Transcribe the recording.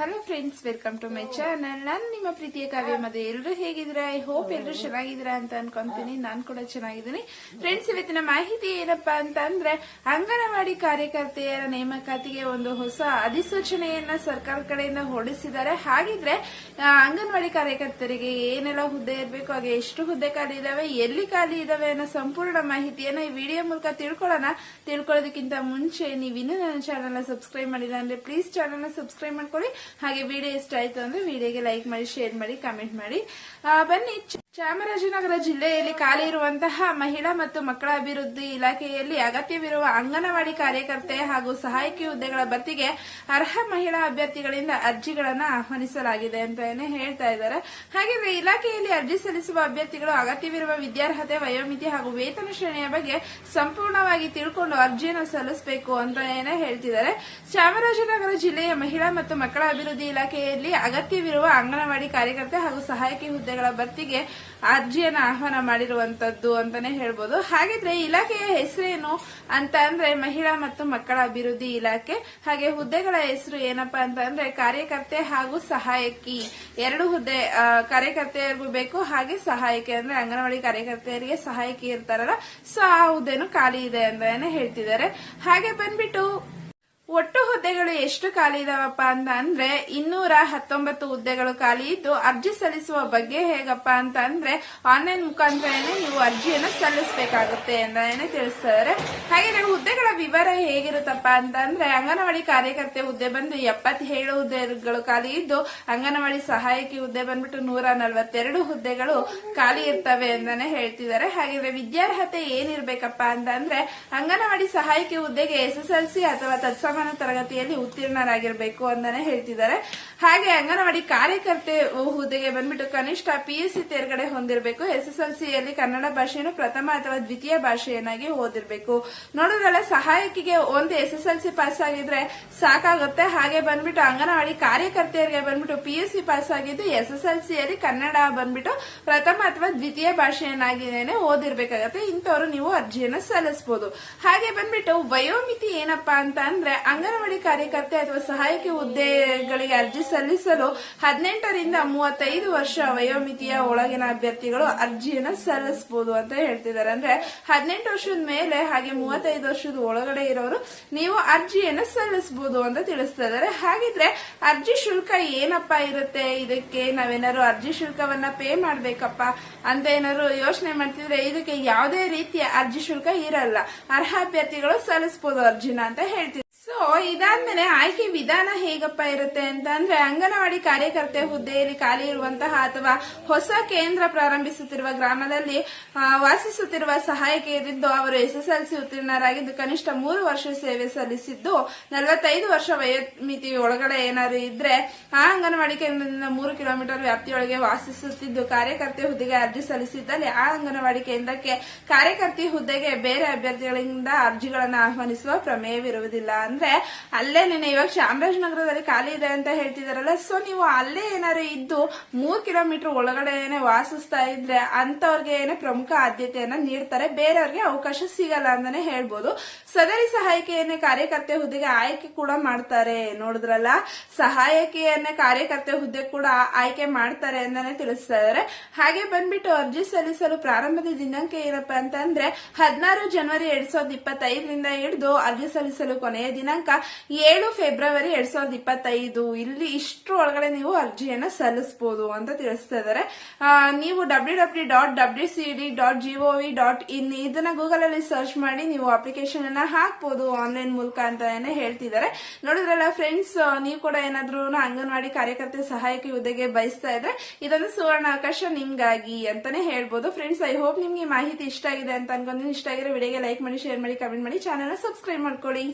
Hello friends welcome to my channel ನಾನು ನಿಮ್ಮ ಪ್ರೀತಿಯ ಕಾವ್ಯ ಮದುವೆ ಎಲ್ಲರೂ ಹೇಗಿದ್ದೀರಾ? ಐ ಹೋಪ್ ಎಲ್ಲರೂ ಚೆನ್ನಾಗಿದ್ದೀರಾ ಅಂತ ಅನ್ಕೊಂತೀನಿ. ನಾನು ಕೂಡ ಚೆನ್ನಾಗಿದ್ದೀನಿ. ಫ್ರೆಂಡ್ಸ್ ಇವತ್ತಿನ ಮಾಹಿತಿ ಏನಪ್ಪಾ ಅಂತ ಅಂದ್ರೆ ಅಂಗನವಾಡಿ ಕಾರ್ಯಕರ್ತೆಯರ ನೇಮಕಾತಿಗೆ ಒಂದು ಹೊಸ ಅಧಿಸೂಚನೆಯನ್ನ ಸರ್ಕಾರ ಕಡೆಯಿಂದ ಹೊರಡಿಸಿದ್ದಾರೆ. ಹಾಗಿದ್ರೆ ಅಂಗನವಾಡಿ ಕಾರ್ಯಕರ್ತರಿಗೆ ಏನೆಲ್ಲ ಹುದ್ದೆ ಇರಬೇಕು, ಹಾಗೆ ಎಷ್ಟು ಹುದ್ದೆ ಖಾಲಿ ಇದಾವೆ, ಎಲ್ಲಿ ಖಾಲಿ ಇದಾವೆ ಅನ್ನೋ ಸಂಪೂರ್ಣ ಮಾಹಿತಿಯನ್ನ ಈ ವಿಡಿಯೋ ಮೂಲಕ ತಿಳ್ಕೊಳ್ಳೋಣ. ತಿಳ್ಕೊಳ್ಳೋದಕ್ಕಿಂತ ಮುಂಚೆ ನೀವು ಇನ್ನೂ ನನ್ನ ಚಾನಲ್ ಸಬ್ಸ್ಕ್ರೈಬ್ ಮಾಡಿಲ್ಲ ಅಂದ್ರೆ ಪ್ಲೀಸ್ ಚಾನಲ್ ಸಬ್ಸ್ಕ್ರೈಬ್ ಮಾಡ್ಕೊಳ್ಳಿ. ಹಾಗೆ ವಿಡಿಯೋ ಇಷ್ಟ ಆಯ್ತು ಅಂದ್ರೆ ವಿಡಿಯೋಗೆ ಲೈಕ್ ಮಾಡಿ ಶೇರ್ ಮಾಡಿ ಕಮೆಂಟ್ ಮಾಡಿ. ಬನ್ನಿ. ಚಾಮರಾಜನಗರ ಜಿಲ್ಲೆಯಲ್ಲಿ ಖಾಲಿ ಇರುವಂತಹ ಮಹಿಳಾ ಮತ್ತು ಮಕ್ಕಳ ಅಭಿವೃದ್ಧಿ ಇಲಾಖೆಯಲ್ಲಿ ಅಗತ್ಯವಿರುವ ಅಂಗನವಾಡಿ ಕಾರ್ಯಕರ್ತೆ ಹಾಗೂ ಸಹಾಯಕಿ ಹುದ್ದೆಗಳ ಭರ್ತಿಗೆ ಅರ್ಹ ಮಹಿಳಾ ಅಭ್ಯರ್ಥಿಗಳಿಂದ ಅರ್ಜಿಗಳನ್ನು ಆಹ್ವಾನಿಸಲಾಗಿದೆ ಅಂತ ಏನೇ ಹೇಳ್ತಾ ಇದ್ದಾರೆ. ಹಾಗೆಯೇ ಇಲಾಖೆಯಲ್ಲಿ ಅರ್ಜಿ ಸಲ್ಲಿಸುವ ಅಭ್ಯರ್ಥಿಗಳು ಅಗತ್ಯವಿರುವ ವಿದ್ಯಾರ್ಹತೆ, ವಯೋಮಿತಿ ಹಾಗೂ ವೇತನ ಶ್ರೇಣಿಯ ಬಗ್ಗೆ ಸಂಪೂರ್ಣವಾಗಿ ತಿಳ್ಕೊಂಡು ಅರ್ಜಿಯನ್ನು ಸಲ್ಲಿಸಬೇಕು ಅಂತ ಏನೇ ಹೇಳ್ತಿದ್ದಾರೆ. ಚಾಮರಾಜನಗರ ಜಿಲ್ಲೆಯ ಮಹಿಳಾ ಮತ್ತು ಮಕ್ಕಳ ಅಭಿವೃದ್ಧಿ ಇಲಾಖೆಯಲ್ಲಿ ಅಗತ್ಯವಿರುವ ಅಂಗನವಾಡಿ ಕಾರ್ಯಕರ್ತೆ ಹಾಗೂ ಸಹಾಯಕಿ ಹುದ್ದೆಗಳ ಭರ್ತಿಗೆ ಅರ್ಜಿಯನ್ನು ಆಹ್ವಾನ ಮಾಡಿರುವಂತದ್ದು ಅಂತಾನೆ ಹೇಳ್ಬೋದು. ಹಾಗಿದ್ರೆ ಇಲಾಖೆಯ ಹೆಸರೇನು ಅಂತ ಅಂದ್ರೆ ಮಹಿಳಾ ಮತ್ತು ಮಕ್ಕಳ ಅಭಿವೃದ್ಧಿ ಇಲಾಖೆ, ಹಾಗೆ ಹುದ್ದೆಗಳ ಹೆಸರು ಏನಪ್ಪಾ ಅಂತ ಅಂದ್ರೆ ಕಾರ್ಯಕರ್ತೆ ಹಾಗೂ ಸಹಾಯಕಿ. ಎರಡು ಹುದ್ದೆ ಕಾರ್ಯಕರ್ತೆಯರಿಗೂ ಬೇಕು, ಹಾಗೆ ಸಹಾಯಕಿ ಅಂದ್ರೆ ಅಂಗನವಾಡಿ ಕಾರ್ಯಕರ್ತೆಯರಿಗೆ ಸಹಾಯಕಿ ಇರ್ತಾರಲ್ಲ ಸೊ, ಆ ಹುದ್ದೆನು ಖಾಲಿ ಇದೆ ಅಂತಾನೆ ಹೇಳ್ತಿದ್ದಾರೆ. ಹಾಗೆ ಬಂದ್ಬಿಟ್ಟು ಒಟ್ಟು ಹುದ್ದೆಗಳು ಎಷ್ಟು ಖಾಲಿ ಇದಾವಪ್ಪ ಅಂತ ಅಂದ್ರೆ ಇನ್ನೂರ ಹತ್ತೊಂಬತ್ತು ಹುದ್ದೆಗಳು ಖಾಲಿ ಇದ್ದು ಅರ್ಜಿ ಸಲ್ಲಿಸುವ ಬಗ್ಗೆ ಹೇಗಪ್ಪ ಅಂತ ಅಂದ್ರೆ ಆನ್ಲೈನ್ ಮುಖಾಂತರ ನೀವು ಅರ್ಜಿಯನ್ನು ಸಲ್ಲಿಸಬೇಕಾಗುತ್ತೆ ಅಂತ ತಿಳಿಸ್ತಾರೆ ಹಾಗೆ ಹುದ್ದೆಗಳ ವಿವರ ಹೇಗಿರುತ್ತಪ್ಪ ಅಂತ ಅಂದ್ರೆ ಅಂಗನವಾಡಿ ಕಾರ್ಯಕರ್ತೆ ಹುದ್ದೆ ಬಂದು ಎಪ್ಪತ್ತೇಳು ಹುದ್ದೆಗಳು ಖಾಲಿ ಇದ್ದು ಅಂಗನವಾಡಿ ಸಹಾಯಕಿ ಹುದ್ದೆ ಬಂದ್ಬಿಟ್ಟು ನೂರ ನಲವತ್ತೆರಡು ಹುದ್ದೆಗಳು ಖಾಲಿ ಇರ್ತವೆ ಅಂತಾನೆ ಹೇಳ್ತಿದ್ದಾರೆ. ಹಾಗಿದ್ರೆ ವಿದ್ಯಾರ್ಹತೆ ಏನಿರ್ಬೇಕಪ್ಪ ಅಂತ ಅಂದ್ರೆ ಅಂಗನವಾಡಿ ಸಹಾಯಕಿ ಹುದ್ದೆಗೆ ಎಸ್ ಎಸ್ ಎಲ್ ಸಿ ಅಥವಾ ತತ್ಸಮಾನ ತರಗತಿಯಲ್ಲಿ ಉತ್ತೀರ್ಣರಾಗಿರ್ಬೇಕು ಅಂತಾನೆ ಹೇಳ್ತಿದ್ದಾರೆ. ಹಾಗೆ ಅಂಗನವಾಡಿ ಕಾರ್ಯಕರ್ತೆ ಹುದ್ದೆಗೆ ಬಂದ್ಬಿಟ್ಟು ಕನಿಷ್ಠ ಪಿಯುಸಿ ತೇರ್ಗಡೆ ಹೊಂದಿರಬೇಕು. ಎಸ್ ಎಸ್ ಎಲ್ ಸಿಯಲ್ಲಿ ಕನ್ನಡ ಭಾಷೆಯನ್ನು ಪ್ರಥಮ ಅಥವಾ ದ್ವಿತೀಯ ಭಾಷೆಯನ್ನಾಗಿ ಓದಿರಬೇಕು. ನೋಡೋದ್ರಲ್ಲ ನೋಡಿದ್ರಲ್ಲ ಸಹಾಯಕಿಗೆ ಒಂದು ಸಿ ಪಾಸ್ ಆಗಿದ್ರೆ ಸಾಕಾಗುತ್ತೆ. ಹಾಗೆ ಬಂದ್ಬಿಟ್ಟು ಅಂಗನವಾಡಿ ಕಾರ್ಯಕರ್ತೆಯರಿಗೆ ಬಂದ್ಬಿಟ್ಟು ಪಿ ಎಸ್ ಸಿ ಪಾಸ್ ಆಗಿದ್ದು ಸಿಯಲ್ಲಿ ಕನ್ನಡ ಬಂದ್ಬಿಟ್ಟು ಪ್ರಥಮ ಅಥವಾ ದ್ವಿತೀಯ ಭಾಷೆಯನ್ನಾಗಿನೇ ಓದಿರ್ಬೇಕಾಗತ್ತೆ. ಇಂಥವ್ರು ನೀವು ಅರ್ಜಿಯನ್ನು ಸಲ್ಲಿಸಬಹುದು ಹಾಗೆ ಬಂದ್ಬಿಟ್ಟು ವಯೋಮಿತಿ ಏನಪ್ಪಾ ಅಂತ ಅಂದ್ರೆ ಅಂಗನವಾಡಿ ಕಾರ್ಯಕರ್ತೆ ಅಥವಾ ಸಹಾಯಕಿ ಹುದ್ದೆಗಳಿಗೆ ಅರ್ಜಿ ಸಲ್ಲಿಸಲು ಹದಿನೆಂಟರಿಂದ ಮೂವತ್ತೈದು ವರ್ಷ ವಯೋಮಿತಿಯ ಒಳಗಿನ ಅಭ್ಯರ್ಥಿಗಳು ಅರ್ಜಿಯನ್ನು ಸಲ್ಲಿಸಬಹುದು ಅಂತ ಹೇಳ್ತಿದ್ದಾರೆ. ಅಂದ್ರೆ ಹದಿನೆಂಟು ವರ್ಷದ ಮೇಲೆ ಹಾಗೆ ಮೂವತ್ತೈದು ವರ್ಷದ ಒಳಗಡೆ ಇರೋರು, ನೀವು ಅರ್ಜಿಯನ್ನು ಸಲ್ಲಿಸಬಹುದು ಅಂತ ತಿಳಿಸ್ತಾ ಇದ್ದಾರೆ. ಹಾಗಿದ್ರೆ ಅರ್ಜಿ ಶುಲ್ಕ ಏನಪ್ಪ ಇರುತ್ತೆ? ಇದಕ್ಕೆ ನಾವೇನಾದ್ರು ಅರ್ಜಿ ಶುಲ್ಕವನ್ನ ಪೇ ಮಾಡ್ಬೇಕಪ್ಪ ಅಂತ ಏನಾದ್ರು ಯೋಚನೆ ಮಾಡ್ತಿದ್ರೆ ಇದಕ್ಕೆ ಯಾವುದೇ ರೀತಿಯ ಅರ್ಜಿ ಶುಲ್ಕ ಇರಲ್ಲ. ಅರ್ಹ ಅಭ್ಯರ್ಥಿಗಳು ಸಲ್ಲಿಸಬಹುದು ಅರ್ಜಿನ ಅಂತ ಹೇಳ್ತಿದ್ದಾರೆ. ಸೊ ಇದಾದ್ಮೇಲೆ ಆಯ್ಕೆ ವಿಧಾನ ಹೇಗಪ್ಪ ಇರುತ್ತೆ ಅಂತ ಅಂದ್ರೆ ಅಂಗನವಾಡಿ ಕಾರ್ಯಕರ್ತೆ ಹುದ್ದೆಯಲ್ಲಿ ಖಾಲಿ ಇರುವಂತಹ ಅಥವಾ ಹೊಸ ಕೇಂದ್ರ ಪ್ರಾರಂಭಿಸುತ್ತಿರುವ ಗ್ರಾಮದಲ್ಲಿ ವಾಸಿಸುತ್ತಿರುವ ಸಹಾಯಕಿಯರಿದ್ದು ಅವರು ಎಸ್ಎಸ್ಎಲ್ಸಿ ಉತ್ತೀರ್ಣರಾಗಿದ್ದು ಕನಿಷ್ಠ ಮೂರು ವರ್ಷ ಸೇವೆ ಸಲ್ಲಿಸಿದ್ದು ನಲವತ್ತೈದು ವರ್ಷ ವಯೋಮಿತಿ ಒಳಗಡೆ ಏನಾದ್ರು ಇದ್ರೆ ಆ ಅಂಗನವಾಡಿ ಕೇಂದ್ರದಿಂದ ಮೂರು ಕಿಲೋಮೀಟರ್ ವ್ಯಾಪ್ತಿಯೊಳಗೆ ವಾಸಿಸುತ್ತಿದ್ದು ಕಾರ್ಯಕರ್ತೆ ಹುದ್ದೆಗೆ ಅರ್ಜಿ ಸಲ್ಲಿಸಿದ್ದಲ್ಲಿ ಆ ಅಂಗನವಾಡಿ ಕೇಂದ್ರಕ್ಕೆ ಕಾರ್ಯಕರ್ತಿ ಹುದ್ದೆಗೆ ಬೇರೆ ಅಭ್ಯರ್ಥಿಗಳಿಂದ ಅರ್ಜಿಗಳನ್ನು ಆಹ್ವಾನಿಸುವ ಪ್ರಮೇಯವಿರುವುದಿಲ್ಲ. ಅಂದ್ರೆ ಅಲ್ಲೇ ನೆನೆ ಇವಾಗ ಚಾಮರಾಜನಗರದಲ್ಲಿ ಖಾಲಿ ಇದೆ ಅಂತ ಹೇಳ್ತಿದಾರಲ್ಲ ಸೊ ನೀವು ಅಲ್ಲೇ ಏನಾರು ಇದ್ದು ಮೂರ್ ಕಿಲೋಮೀಟರ್ ಒಳಗಡೆನೆ ವಾಸಿಸ್ತಾ ಇದ್ರೆ ಅಂತವ್ರಿಗೆ ಏನೇ ಪ್ರಮುಖ ಆದ್ಯತೆಯನ್ನ ನೀಡ್ತಾರೆ, ಬೇರೆಯವ್ರಿಗೆ ಅವಕಾಶ ಸಿಗಲ್ಲ ಅಂತಾನೆ ಹೇಳ್ಬೋದು. ಸದರಿ ಸಹಾಯಕಿಯನ್ನೇ ಕಾರ್ಯಕರ್ತೆ ಹುದ್ದೆಗೆ ಆಯ್ಕೆ ಕೂಡ ಮಾಡ್ತಾರೆ ನೋಡಿದ್ರಲ್ಲ? ಸಹಾಯಕಿಯನ್ನೇ ಕಾರ್ಯಕರ್ತೆ ಹುದ್ದೆ ಕೂಡ ಆಯ್ಕೆ ಮಾಡ್ತಾರೆ ಅಂತಾನೆ ತಿಳಿಸ್ತಾ ಇದಾರೆ. ಹಾಗೆ ಬಂದ್ಬಿಟ್ಟು ಅರ್ಜಿ ಸಲ್ಲಿಸಲು ಪ್ರಾರಂಭದ ದಿನಾಂಕ ಏನಪ್ಪಾ ಅಂತಂದ್ರೆ, ಹದಿನಾರು ಜನವರಿ ಎರಡ್ ಸಾವಿರದ ಇಪ್ಪತ್ತೈದರಿಂದ ಹಿಡಿದು ಅರ್ಜಿ ಸಲ್ಲಿಸಲು ಕೊನೆಯ ದಿನಾಂಕ ಏಳು ಫೆಬ್ರವರಿ ಎರಡ್ ಸಾವಿರದ ಇಪ್ಪತ್ತೈದು. ಇಲ್ಲಿ ಇಷ್ಟರ ಒಳಗಡೆ ನೀವು ಅರ್ಜಿಯನ್ನ ಸಲ್ಲಿಸಬಹುದು ಅಂತ ತಿಳಿಸ್ತಾ ಇದ್ದಾರೆ. ನೀವು W W dot W C D dot G O V dot in ಇದನ್ನ ಗೂಗಲ್ ಅಲ್ಲಿ ಸರ್ಚ್ ಮಾಡಿ ನೀವು ಅಪ್ಲಿಕೇಶನ್ ಅನ್ನ ಹಾಕ್ಬೋದು ಆನ್ಲೈನ್ ಮೂಲಕ ಅಂತ ಹೇಳ್ತಿದ್ದಾರೆ. ನೋಡಿದ್ರಲ್ಲ ಫ್ರೆಂಡ್ಸ್ ನೀವು ಕೂಡ ಏನಾದ್ರೂ ಅಂಗನವಾಡಿ ಕಾರ್ಯಕರ್ತೆ ಸಹಾಯಕ ಹುದ್ದೆಗೆ ಬಯಸ್ತಾ ಇದ್ರೆ ಇದೊಂದು ಸುವರ್ಣ ಅವಕಾಶ ನಿಮ್ಗಾಗಿ ಅಂತಾನೆ ಹೇಳ್ಬೋದು. ಫ್ರೆಂಡ್ಸ್, ಐ ಹೋಪ್ ನಿಮ್ಗೆ ಮಾಹಿತಿ ಇಷ್ಟ ಆಗಿದೆ ಅಂತ ಅನ್ಕೊಂತೀನಿ ಇಷ್ಟ ಆಗಿರೋ ವಿಡಿಯೋಗೆ ಲೈಕ್ ಮಾಡಿ, ಶೇರ್ ಮಾಡಿ, ಕಮೆಂಟ್ ಮಾಡಿ, ಚಾನಲ್ ಸಬ್ಸ್ಕ್ರೈಬ್ ಮಾಡ್ಕೊಳ್ಳಿ.